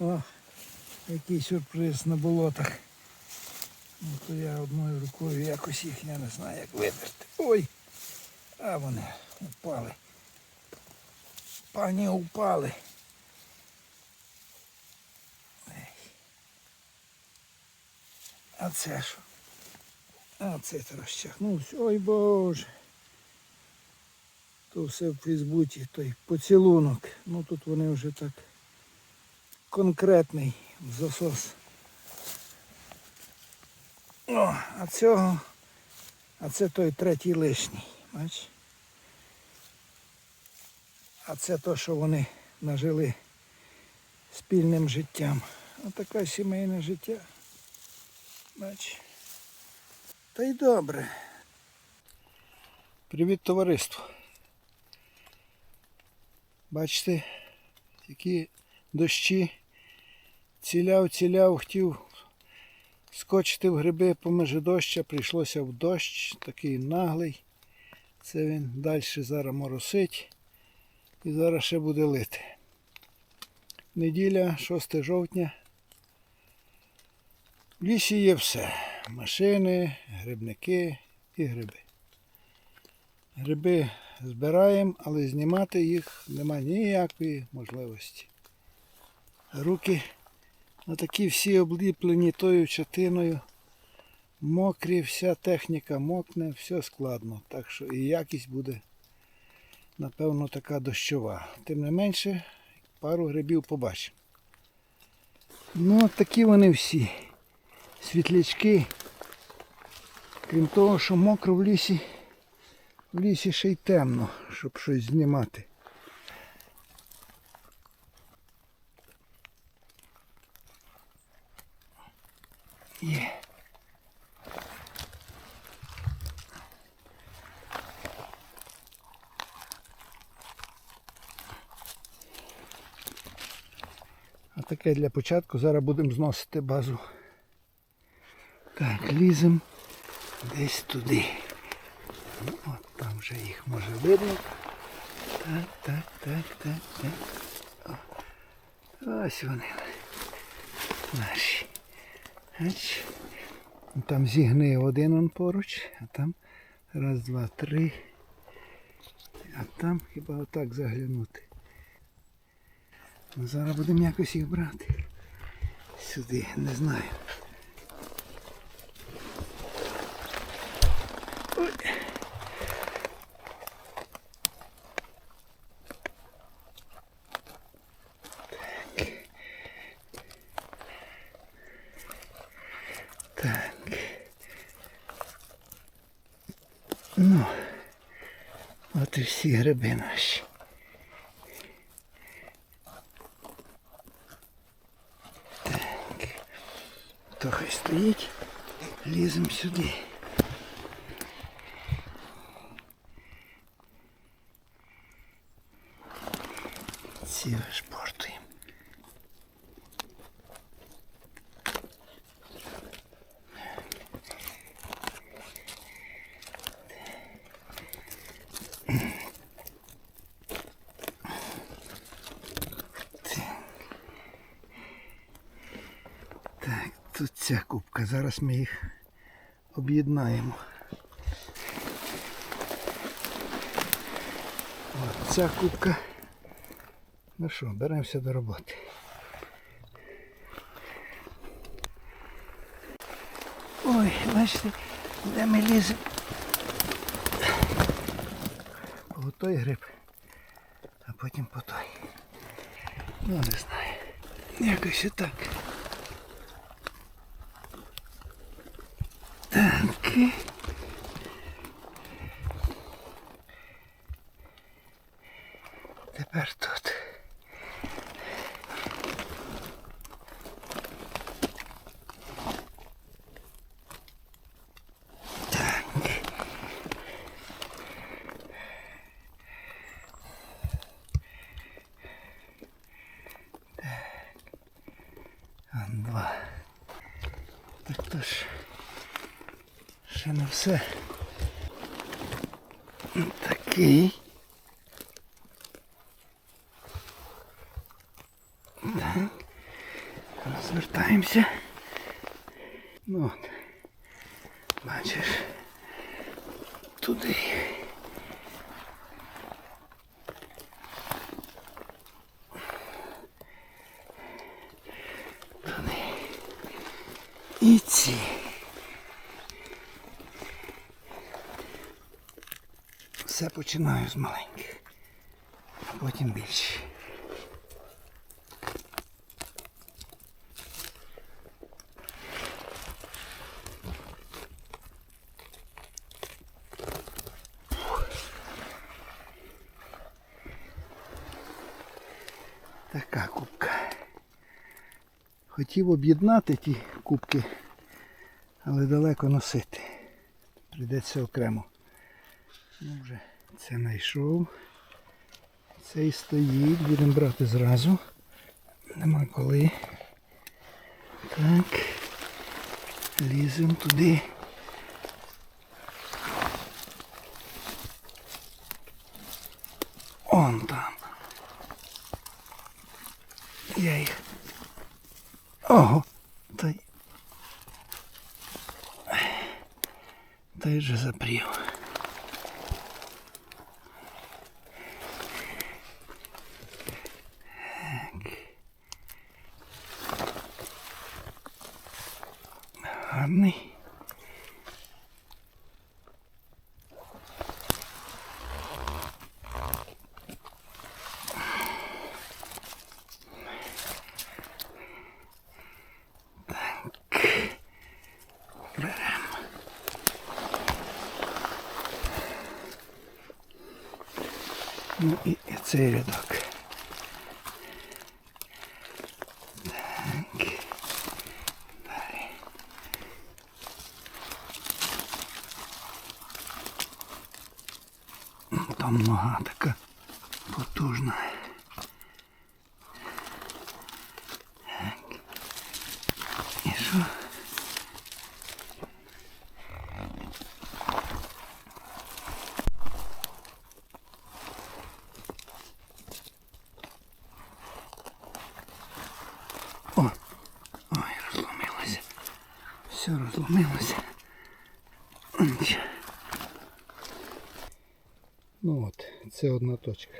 О, який сюрприз на болотах. Ну, то я одною рукою якось їх, я не знаю, як видерти. Ой! А вони упали. Пані упали. А це що? А це розчахнувся. Ой Боже. То все в Фейсбуці, той поцілунок. Ну тут вони вже так конкретний засос. О, а цього, а це той третій лишній. Бач? А це то, що вони нажили спільним життям. Отаке сімейне життя. Бач. Та й добре. Привіт, товариство. Бачите, які дощі. Ціляв, ціляв, хотів скочити в гриби поміж доща, прийшлося в дощ, такий наглий. Це він далі зараз моросить і зараз ще буде лити. Неділя, 6 жовтня. В лісі є все. Машини, грибники і гриби. Гриби збираємо, але знімати їх немає ніякої можливості. Руки такі всі обліплені тою чатиною. Мокрі, вся техніка мокне, все складно. Так що і якість буде, напевно, така дощова. Тим не менше, пару грибів побачимо. Ну, от такі вони всі. Світлячки. Крім того, що мокро в лісі, в лісі ще й темно, щоб щось знімати. Є. А таке для початку. Зараз будемо зносити базу. Так, ліземо десь туди. Ну, от там вже їх може видно. Так, так, так, так, так. Ось вони. Наші. Там зігнив один он поруч, а там раз, два, три. А там хіба отак заглянути. Ну, зараз будемо якось їх брати. Сюди, не знаю. Ой. Так. Ну, от і всі гриби наші. Так. То хай стоїть. Ліземо сюди. Ці вишпортуємо. Так, тут ця кубка. Зараз ми їх об'єднаємо. Ця кубка. Ну що, беремося до роботи. Ой, бачите, де ми ліземо. По той гриб, а потім по той. Ну не знаю. Якось і так. Так. Тепер тут. Так. Так. Он два. Так то ж. Ще не все. Такий. Так. Повертаємося. Ну от. Бачиш. Туди. Туди. І ці. Все починаю з маленьких, а потім більше. Така кубка. Хотів об'єднати ті кубки, але далеко носити. Прийдеться окремо. Ну, вже це знайшов. Цей стоїть, будемо брати зразу. Нема коли. Так. Ліземо туди. Он там. Я їх. Ого! Та й. Та й же запрів. Гарний. Ну і, і цей рядок. Там нога така потужна. Так. І що? О! Ой, розломилося. Все розломилося. Нічого. Ну от, це одна точка.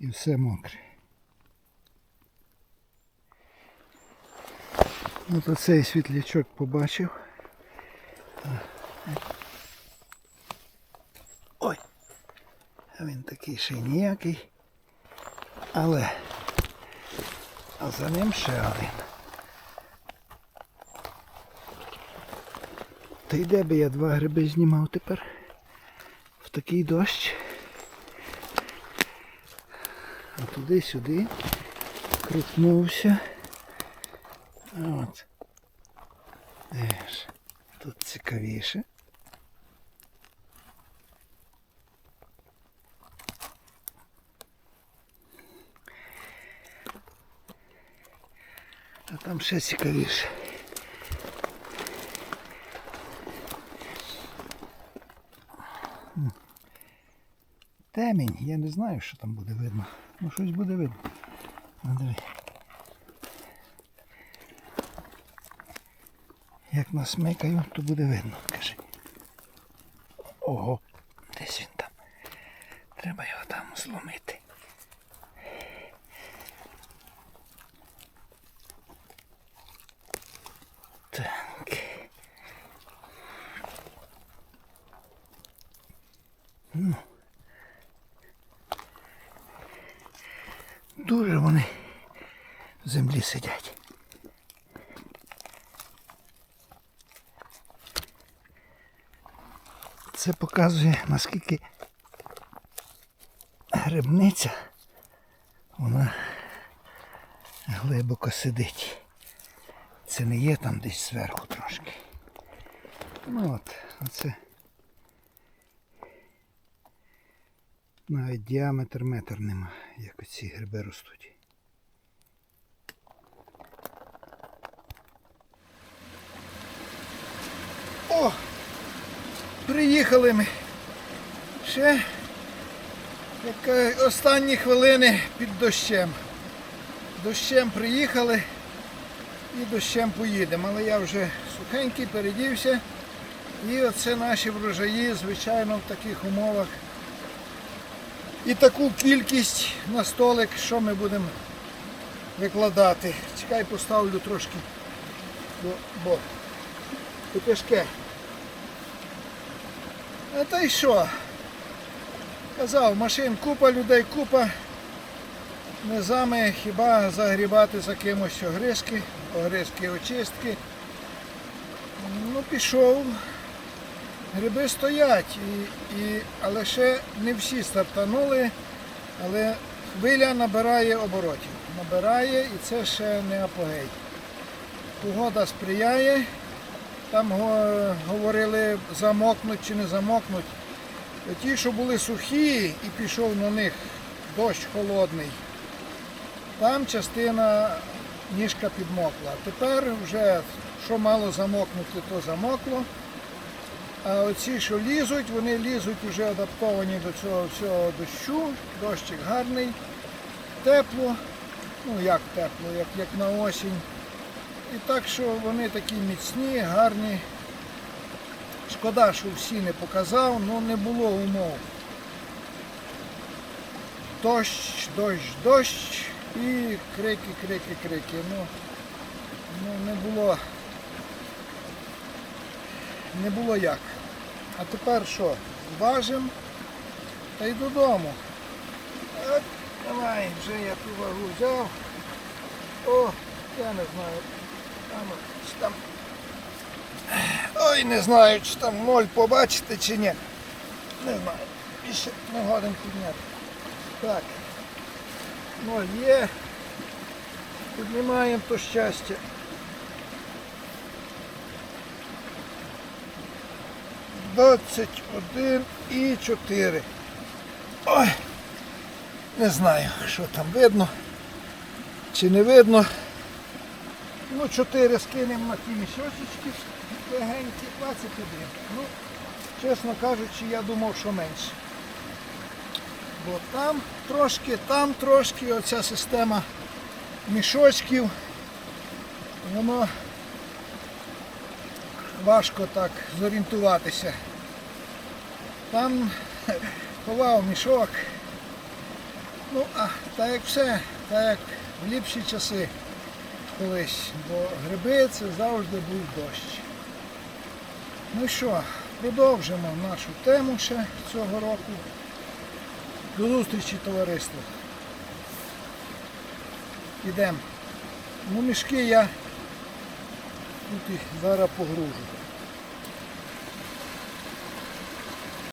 І все мокре. От оцей світлячок побачив. Ой! А він такий ще й ніякий. Але а за ним ще один. Та й де би я два гриби знімав тепер? Такий дощ. А туди-сюди. Крутнувся. От. Ж? Тут цікавіше. А там ще цікавіше. Темінь, я не знаю, що там буде видно. Ну щось буде видно. Ну, диви. Як насмикаю, то буде видно, каже. Ого, десь він там. Треба його там зломити. Так. Ну. Дуже вони в сидять. Це показує наскільки грибниця вона глибоко сидить. Це не є там десь зверху трошки. Ну от, оце навіть діаметр метр нема, як оці гриби ростуть. О! Приїхали ми. Ще яка останні хвилини під дощем. дощем приїхали і дощем поїдемо. Але я вже сухенький, передівся. І оце наші врожаї, звичайно, в таких умовах. І таку кількість на столик, що ми будемо викладати. Чекай, поставлю трошки, бо, бо тяжке. А та й що? Казав, машин купа, людей купа. Не зами хіба загрібати за кимось огризки, огризки очистки. Ну, пішов. Гриби стоять, і, і, але ще не всі стартанули, але хвиля набирає оборотів. Набирає і це ще не апогей. Погода сприяє. Там говорили замокнуть чи не замокнуть. Ті, що були сухі і пішов на них дощ холодний, там частина ніжка підмокла. Тепер вже що мало замокнути, то замокло. А оці, що лізуть, вони лізуть вже адаптовані до цього всього дощу. Дощик гарний, тепло, ну як тепло, як, як на осінь. І так що вони такі міцні, гарні. Шкода, що всі не показав, але не було умов. Дощ, дощ, дощ і крики, крики, крики. Ну, ну не було. Не було як. А тепер що? Важимо та й додому. От, давай, вже я ту вагу взяв. О, я не знаю. Чи там. Ой, не знаю, чи там ноль побачите чи ні. Не знаю. І ще не годен підняти. Так. Ноль є. Піднімаємо то щастя. Двадцять один і чотири. Ой, не знаю, що там видно чи не видно. Ну, 4 скинемо на ті мішочечки легенькі, 21. Ну, чесно кажучи, я думав, що менше. Бо там трошки, там трошки оця система мішочків, воно важко так зорієнтуватися. Там ховав мішок. Ну, а так як все, так як в ліпші часи колись, бо гриби це завжди був дощ. Ну що, продовжимо нашу тему ще цього року. До зустрічі, товариство. Ідемо. Ну, мішки я тут їх зараз погружу.